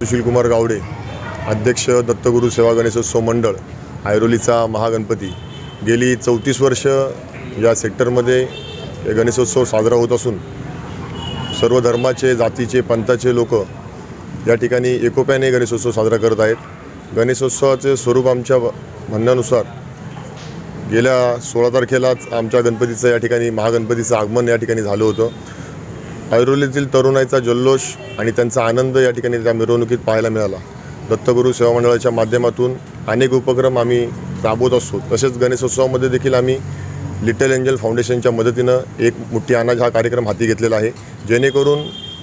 सुशीलकुमार गावडे अध्यक्ष दत्तगुरू सेवा गणेशोत्सव मंडळ ऐरोलीचा महागणपती. गेली चौतीस वर्ष या सेक्टरमध्ये गणेशोत्सव साजरा होत असून सर्व धर्माचे जातीचे पंथाचे लोक या ठिकाणी एकोप्याने गणेशोत्सव साजरा करत आहेत. गणेशोत्सवाचे स्वरूप आमच्या म्हणण्यानुसार गेल्या सोळा तारखेलाच आमच्या गणपतीचं या ठिकाणी महागणपतीचं आगमन या ठिकाणी झालं होतं. ऐरोलीतील तरुणाईचा जल्लोष आणि त्यांचा आनंद या ठिकाणी त्या मिरवणुकीत पाहायला मिळाला. दत्तगुरू सेवा मंडळाच्या माध्यमातून अनेक उपक्रम आम्ही राबवत असतो. तसेच गणेशोत्सवामध्ये देखील आम्ही लिटल एंजल फाउंडेशनच्या मदतीनं एक मोठी अनाज हा कार्यक्रम हाती घेतलेला आहे. जेणेकरून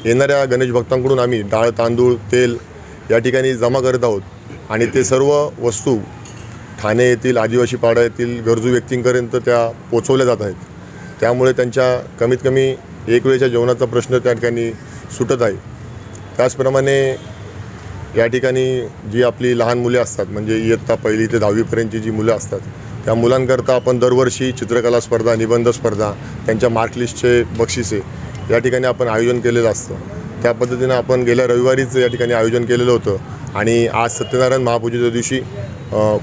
येणाऱ्या गणेश भक्तांकडून आम्ही डाळ तांदूळ तेल या ठिकाणी जमा करत आहोत. आणि ते सर्व वस्तू ठाणे येथील आदिवासी पाडा येथील गरजू व्यक्तींपर्यंत त्या पोचवल्या जात आहेत. त्यामुळे त्यांच्या कमीत कमी एक वेळेच्या जेवणाचा प्रश्न त्या ठिकाणी सुटत आहे. त्याचप्रमाणे या ठिकाणी जी आपली लहान मुले असतात म्हणजे इयत्ता पहिली ते दहावीपर्यंतची जी मुलं असतात त्या मुलांकरता आपण दरवर्षी चित्रकला स्पर्धा निबंध स्पर्धा त्यांच्या मार्कलिस्टचे बक्षिसे या ठिकाणी आपण आयोजन केलेलं असतं. त्या पद्धतीनं आपण गेल्या रविवारीच या ठिकाणी आयोजन केलेलं होतं आणि आज सत्यनारायण महापूजेच्या दिवशी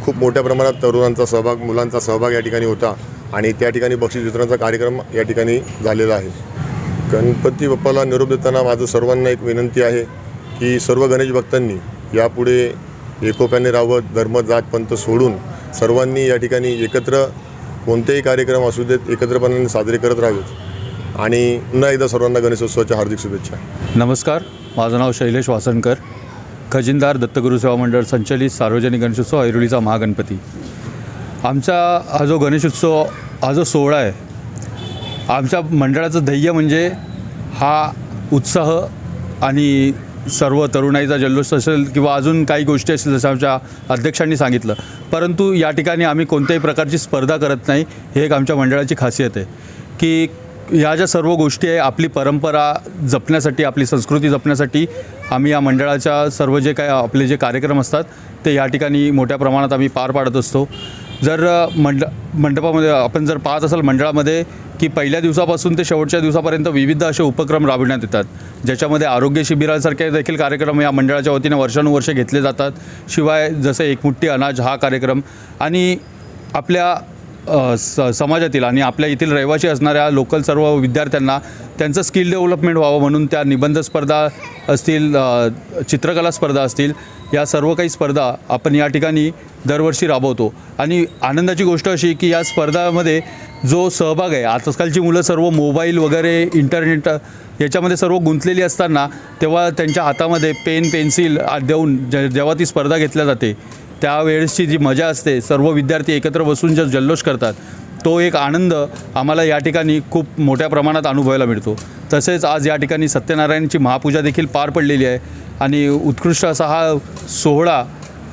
खूप मोठ्या प्रमाणात तरुणांचा सहभाग मुलांचा सहभाग या ठिकाणी होता आणि त्या ठिकाणी बक्षीस वितरणाचा कार्यक्रम या ठिकाणी झालेला आहे. गणपती बाप्पाला निरोप देताना माझं सर्वांना एक विनंती आहे की सर्व गणेश भक्तांनी यापुढे एकोप्याने राहावं धर्म जात पंथ सोडून सर्वांनी या ठिकाणी एकत्र कोणतेही कार्यक्रम असू देत एकत्रपणाने साजरे करत राहावेत. आणि पुन्हा एकदा सर्वांना गणेशोत्सवाच्या हार्दिक शुभेच्छा. नमस्कार माझं नाव शैलेश वासनकर खजिनदार दत्तगुरू सेवा मंडळ संचलित सार्वजनिक गणेशोत्सव ऐरोलीचा महागणपती. आमचा हा जो गणेशोत्सव हा जो सोहळा आहे आमच्या मंडळाचं ध्येय म्हणजे हा उत्साह आणि सर्व तरुणाईचा जल्लोष असेल किंवा अजून काही गोष्टी असतील जसं आमच्या अध्यक्षांनी सांगितलं. परंतु या ठिकाणी आम्ही कोणत्याही प्रकारची स्पर्धा करत नाही हे एक आमच्या मंडळाची खासियत आहे. की ह्या ज्या सर्व गोष्टी आहे आपली परंपरा जपण्यासाठी आपली संस्कृती जपण्यासाठी आम्ही या मंडळाच्या सर्व जे काय आपले जे कार्यक्रम असतात ते या ठिकाणी मोठ्या प्रमाणात आम्ही पार पाडत असतो. जर मंड मंडपामध्ये आपण जर पाहत असाल मंडळामध्ये की पहिल्या दिवसापासून ते शेवटच्या दिवसापर्यंत विविध असे उपक्रम राबविण्यात येतात. ज्याच्यामध्ये आरोग्य शिबिरासारखे देखील कार्यक्रम या मंडळाच्या वतीने वर्षानुवर्षे घेतले जातात. शिवाय जसे एकमुट्टी अनाज हा कार्यक्रम आणि आपल्या स समाजातील आणि आपल्या येथील रहिवासी असणाऱ्या लोकल सर्व विद्यार्थ्यांना त्यांचं स्किल डेव्हलपमेंट व्हावं म्हणून त्या निबंध स्पर्धा असतील चित्रकला स्पर्धा असतील या सर्व काही स्पर्धा आपण या ठिकाणी दरवर्षी राबवतो. आणि आनंदाची गोष्ट अशी की या स्पर्धामध्ये जो सहभाग आहे आजकालची मुलं सर्व मोबाईल वगैरे इंटरनेट याच्यामध्ये सर्व गुंतलेली असताना तेव्हा त्यांच्या हातामध्ये पेन पेन्सिल आ- देऊन जेव्हा ती स्पर्धा घेतल्या जाते त्यावेळेसची जी मजा असते सर्व विद्यार्थी एकत्र बसून जे जल्लोष करतात तो एक आनंद आम्हाला या ठिकाणी खूप मोठ्या प्रमाणात अनुभवायला मिळतो. तसेच आज या ठिकाणी सत्यनारायणची महापूजा देखील पार पडलेली आहे आणि उत्कृष्ट असा हा सोहळा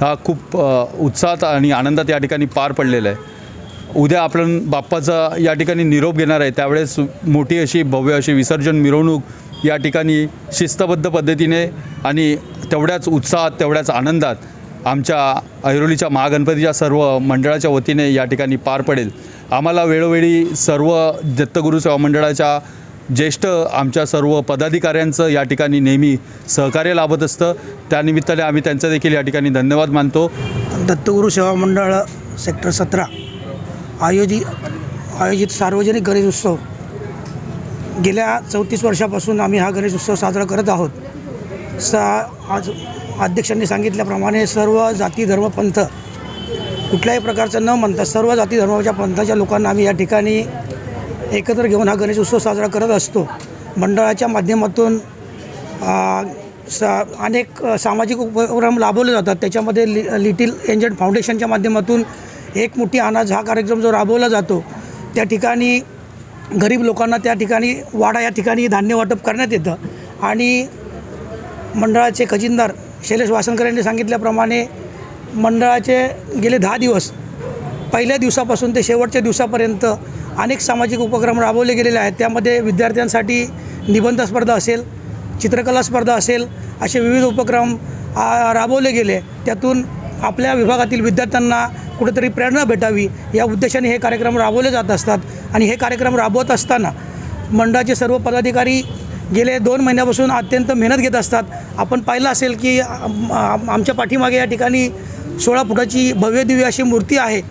हा खूप उत्साहात आणि आनंदात या ठिकाणी पार पडलेला आहे. उद्या आपण बाप्पाचा या ठिकाणी निरोप घेणार आहे. त्यावेळेस मोठी अशी भव्य अशी विसर्जन मिरवणूक या ठिकाणी शिस्तबद्ध पद्धतीने आणि तेवढ्याच उत्साहात तेवढ्याच आनंदात आमच्या ऐरोलीच्या महागणपतीच्या सर्व मंडळाच्या वतीने या ठिकाणी पार पडेल. आम्हाला वेळोवेळी सर्व दत्तगुरू सेवा मंडळाच्या ज्येष्ठ आमच्या सर्व पदाधिकाऱ्यांचं या ठिकाणी नेहमी सहकार्य लाभत असतं. त्यानिमित्ताने आम्ही त्यांचं देखील या ठिकाणी धन्यवाद मानतो. दत्तगुरू सेवा मंडळ सेक्टर सतरा. आयोजित आयोजित सार्वजनिक गणेश उत्सव. गेल्या चौतीस वर्षापासून आम्ही हा गणेश उत्सव साजरा करत आहोत. सा आज अध्यक्षांनी सांगितल्याप्रमाणे सर्व जाती धर्म पंथ कुठल्याही प्रकारचं न म्हणता सर्व जाती धर्माच्या पंथाच्या लोकांना आम्ही या ठिकाणी एकत्र घेऊन हा गणेश उत्सव साजरा करत असतो. मंडळाच्या माध्यमातून सा अनेक सामाजिक उपक्रम राबवले जातात. त्याच्यामध्ये लि लिटिल एंजंट फाउंडेशनच्या माध्यमातून एक मोठी अनाज हा कार्यक्रम जो राबवला जातो त्या ठिकाणी गरीब लोकांना त्या ठिकाणी वाडा या ठिकाणी धान्य वाटप करण्यात येतं. आणि मंडळाचे खजिनदार शैलेश वासनकर यांनी सांगितल्याप्रमाणे मंडळाचे गेले दहा दिवस पहिल्या दिवसापासून ते शेवटच्या दिवसापर्यंत अनेक सामाजिक उपक्रम राबवले गेलेले आहेत. त्यामध्ये विद्यार्थ्यांसाठी निबंध स्पर्धा असेल चित्रकला स्पर्धा असेल असे विविध उपक्रम राबवले गेले. त्यातून आपल्या विभागातील विद्यार्थ्यांना कुठेतरी प्रेरणा भेटावी या उद्देशाने हे कार्यक्रम राबवले जात असतात. आणि हे कार्यक्रम राबवत असताना मंडळाचे सर्व पदाधिकारी गेले दोन महिन्यापासून अत्यंत मेहनत घेत असतात. आपण पाहिलं असेल की आम- आमच्या पाठीमागे या ठिकाणी सोळा फुटाची भव्यदिव्य अशी मूर्ती आहे.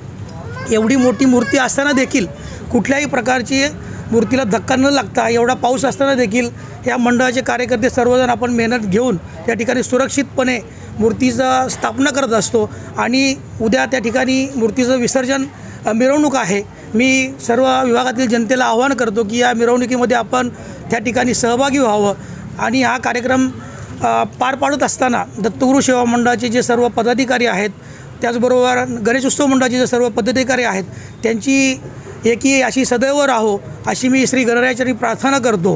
एवढी मोठी मूर्ती असताना देखील कुठल्याही प्रकारची मूर्तीला धक्का न लागता एवढा पाऊस असताना देखील या मंडळाचे कार्यकर्ते सर्वजण आपण मेहनत घेऊन या ठिकाणी सुरक्षितपणे मूर्तीचा स्थापना करत असतो. आणि उद्या त्या ठिकाणी मूर्तीचं विसर्जन मिरवणूक आहे. मी सर्व विभागातील जनतेला आवाहन करतो की या मिरवणुकीमध्ये आपण त्या ठिकाणी सहभागी व्हावं. आणि हा कार्यक्रम पार पाडत असताना दत्तगुरू सेवा मंडळाचे जे सर्व पदाधिकारी आहेत त्याचबरोबर गणेश उत्सव मंडळाचे जे सर्व पदाधिकारी आहेत त्यांची एकी अशी सदैव राहो अशी मी श्री गणरायाचरणी प्रार्थना करतो.